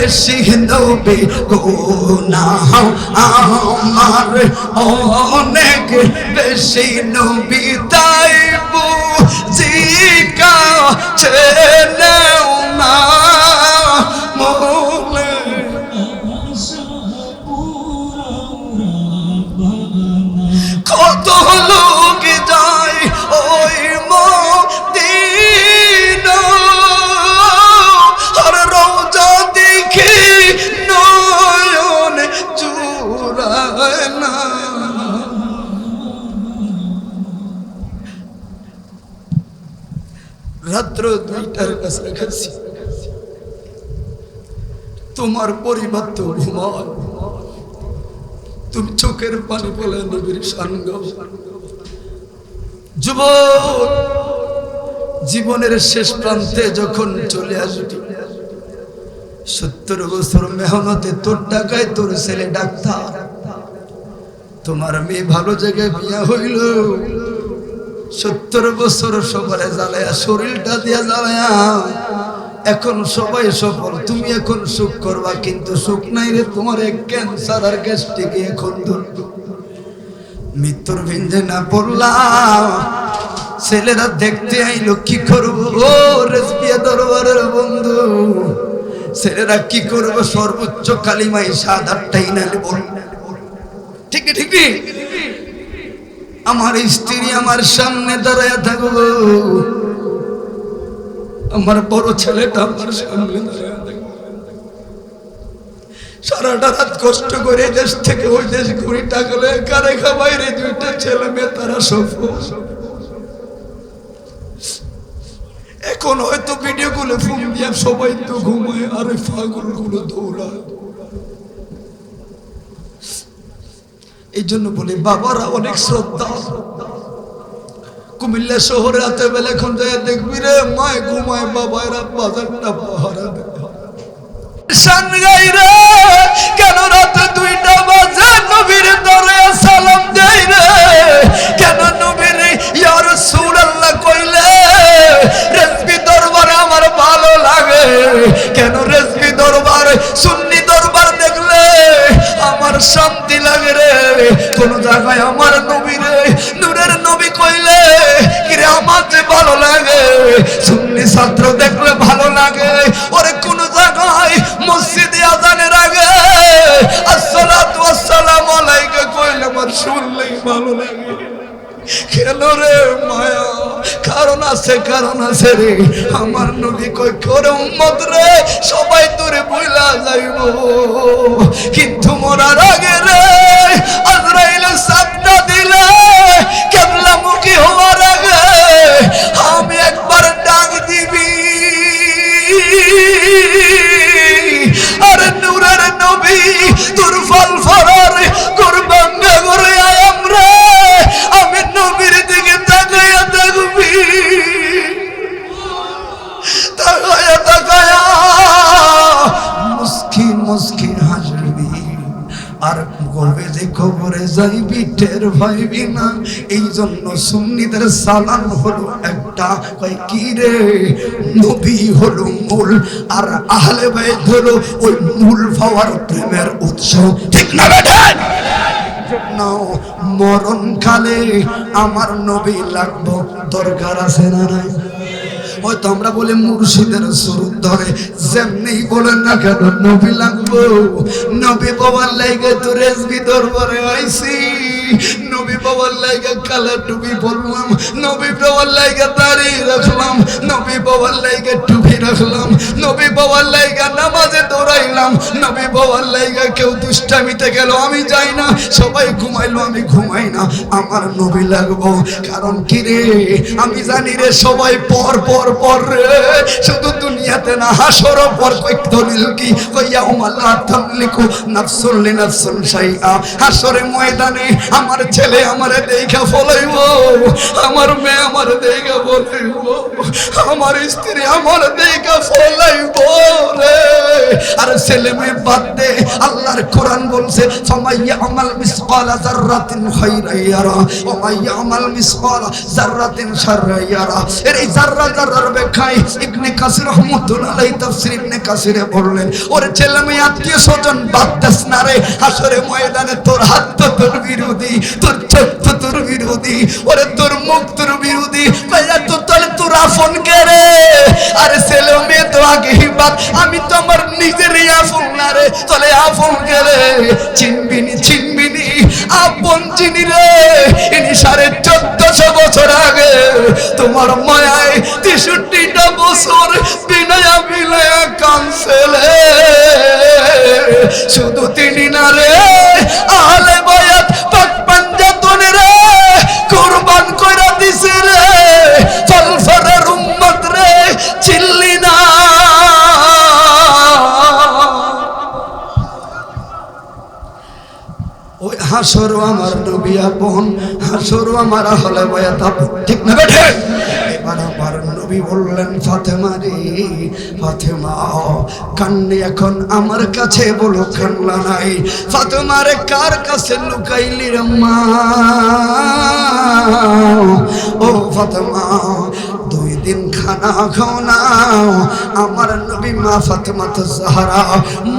বেশি নবী গুনাহ আমার অনেক বেশি নবী তাই বুঝিকা ছেলেও না কাছাকাছি তোমার তুমি চোখের পানি বলে নবীর যুব জীবনের শেষ প্রান্তে যখন চলে আসবি, সত্তর বছর মেহনতে তোর টাকায় তোর ছেলে ডাক্তার। তোমার মেয়ে ভালো জায়গায় বিয়া হইল। সত্তর বছর সবারে জ্বালায়া, শরীরটা দিয়া জ্বালায়া। এখন সবাই সফল, তুমি এখন সুখ করবা, কিন্তু সুখ নাই রে, তোমার ক্যান্সার আর গ্যাস্ট্রিক এখন ধরব মৃত্যুর ভিঞ্জে না পড়লাম, ছেলেরা দেখতে আইলো, কি করব? ও রেসপিয়া দরবারের বন্ধু, ছেলেরা কি করব? সর্বোচ্চ কালিমাই সাত আটটাই নালে বল ঠিক ঠিক আমার স্ত্রী আমার সামনে দাঁড়ায় থাকব আমার বড় ছেলেটা আমার সামনে সারাটা রাত কষ্ট করে দেশ থেকে ওই দেশ ঘুরি টাকা কারে খাবাই রে, দুইটা ছেলে মেয়ে, তারা সফল এখন হয়তো ভিডিও গুলো ফোন দিয়ে সবাই তো ঘুমায়, আর ওই ফাগুলগুলো দৌড়ায়। এই জন্য বলি, বাবারা, অনেক শ্রদ্ধা। কুমিল্লা শহরে রাতে বেলা এখন যায় দেখবি রে, মায় ঘুমায় বাবা এরা বাজারটা পাহারা দেয় গাই রে কেন জায়গায় আমার নবী রে নূরের নবী কইলে, কিরে, আমার যে ভালো লাগে, সুন্নি ছাত্র দেখলে ভালো লাগে। ওরে, কোন জায়গায় মসজিদে আজানের আগে আসসালাতু আসসালামু আলাইকা কইলে, আমার শুনলেই ভালো লাগে। কেন রে মায়া, কারণ আছে কারণ আছে রে। আমার নবী কই করে উম্মত রে, সবাই তোরে বইলা যাইব। কিন্তু মরার আগে রে আজরাইল সাবটা দিলে, কেবলা মুখী হওয়ার আগে আমি একবার ডাক দিবি। আরে নূরের নবী, তোর ফল ফরার কুরবাঙ্গা করে আয়াম রে আমি নবীর দিকে তাকায়া দেখবি। তাকায়া তাকায়া মুস্কি মুস্কি হাসবি। আর যে খবরে যাইবি টের পাইবি না এই জন্য সুন্নিদের সালান হলো একটা। কয়, কি রে? নবী হলো মূল আর আহলে বাইত হলো ওই মূল পাওয়ার প্রেমের উৎস। ঠিক না বেটা জন্য মরণ কালে আমার নবী লাগবো। দরকার আছে না নাই? হয়তো আমরা বলে মুর্শিদের স্বরূপ ধরে যেমনি বলেন না কেন, নবী লাগবো। নবী বাবার লাইগে তো ভিতর দরবারে আইছি নবী বাবার লাইগে টুপি পরলাম, নবী বাবার লাইগে রাখলাম, নবী বাবার লাইগে টুপি রাখলাম, নবী বাবার লাইগা নামাজে দৌড়াইলাম, নবী বাবার লাইগা কেউ দুষ্টামিতে গেল, আমি যাই না, সবাই ঘুমাইলো, আমি ঘুমাই না, আমার নবী লাগবো, কারণ কি রে? আমি জানি রে সবাই পর পর পর রে, শুধু দুনিয়াতে না, হাসর পর দলিল কি? কইয়া উমাল্লাহ তামলিকু নাফসুল হাসরে ময়দানে আমার ছেলে আমারে দেখা ফলাইব আমার মেয়ে আমার দেখা ফলাইব আমার স্ত্রী আমার দেখা ফলাইব রে। আর ছেলে মেয়ে বাদ দে, আল্লাহর কোরআন বলছে, ফামাইয়া আমাল মিসকালা যাররাতিন খাইরা ইয়ারা ওয়া মাইয়া আমাল মিসকালা যাররাতিন শাররা ইয়ারা। এর এই যাররা যাররার ব্যাখ্যায় ইবনে কাসির রহমাতুল্লাহ আলাইহি তাফসীর ইবনে কাসিরে বললেন, ওরে ছেলে মেয়ে আত্মীয় স্বজন বাদ দেস না রে হাসরে ময়দানে তোর হাত তো তোর বিরোধী। তোর চোখ তোর বিরোধী, ওরে তোর মুখ তোর বিরোধী কইয়া তো তাহলে তোর আপন কে রে? আরে ছেলে মেয়ে তো আগে হিবাত আমি তো আমার নিজেরই আপন না রে তাহলে আপন কে রে? চিনবিনি চিনবিনি, আপন চিনি রে। ইনি সাড়ে চোদ্দশো বছর আগে তোমার মায়ায় তেষট্টিটা বছর বিনয়া বিনয়া কানছেলে হাসর আমার নবী আপন, হাসর আমার হলে বয়াত আপন। ঠিক না বেঠে? এবার আমার নবী বললেন, ফাতেমা রে, ফাতেমা, কান্নে এখন আমার কাছে বলো, কান্না নাই। ফাতেমা রে, কার কাছে লুকাইলি রে মা? ও ফাতেমা খানা খাও আমার নবী মা ফাতেমা তো জাহারা।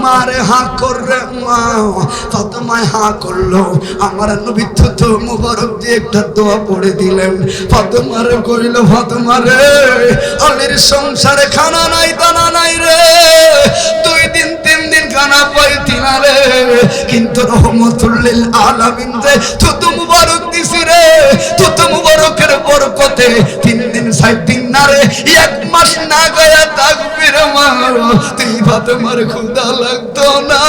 মারে হা কররে মা। ফাতেমায় হা করল। আমার নবী তো মুবারক দিয়ে একটা দোয়া পড়ে দিলেন। ফাতেমারে কইল ফাতেমারে অলির সংসারে খানা নাই, দানা নাই রে। দুই দিন, তিন দিন খানা পাইতি না রে। কিন্তু রহমতুল্লিল আলামিন রে তুতু মুবারক দিছি রে। তুতু মুবারকের বরকতে তিন সাত দিন না রে, এক মাস না গয়া থাকবি রে মা তুই ফাতেমার ক্ষুদা লাগতো না।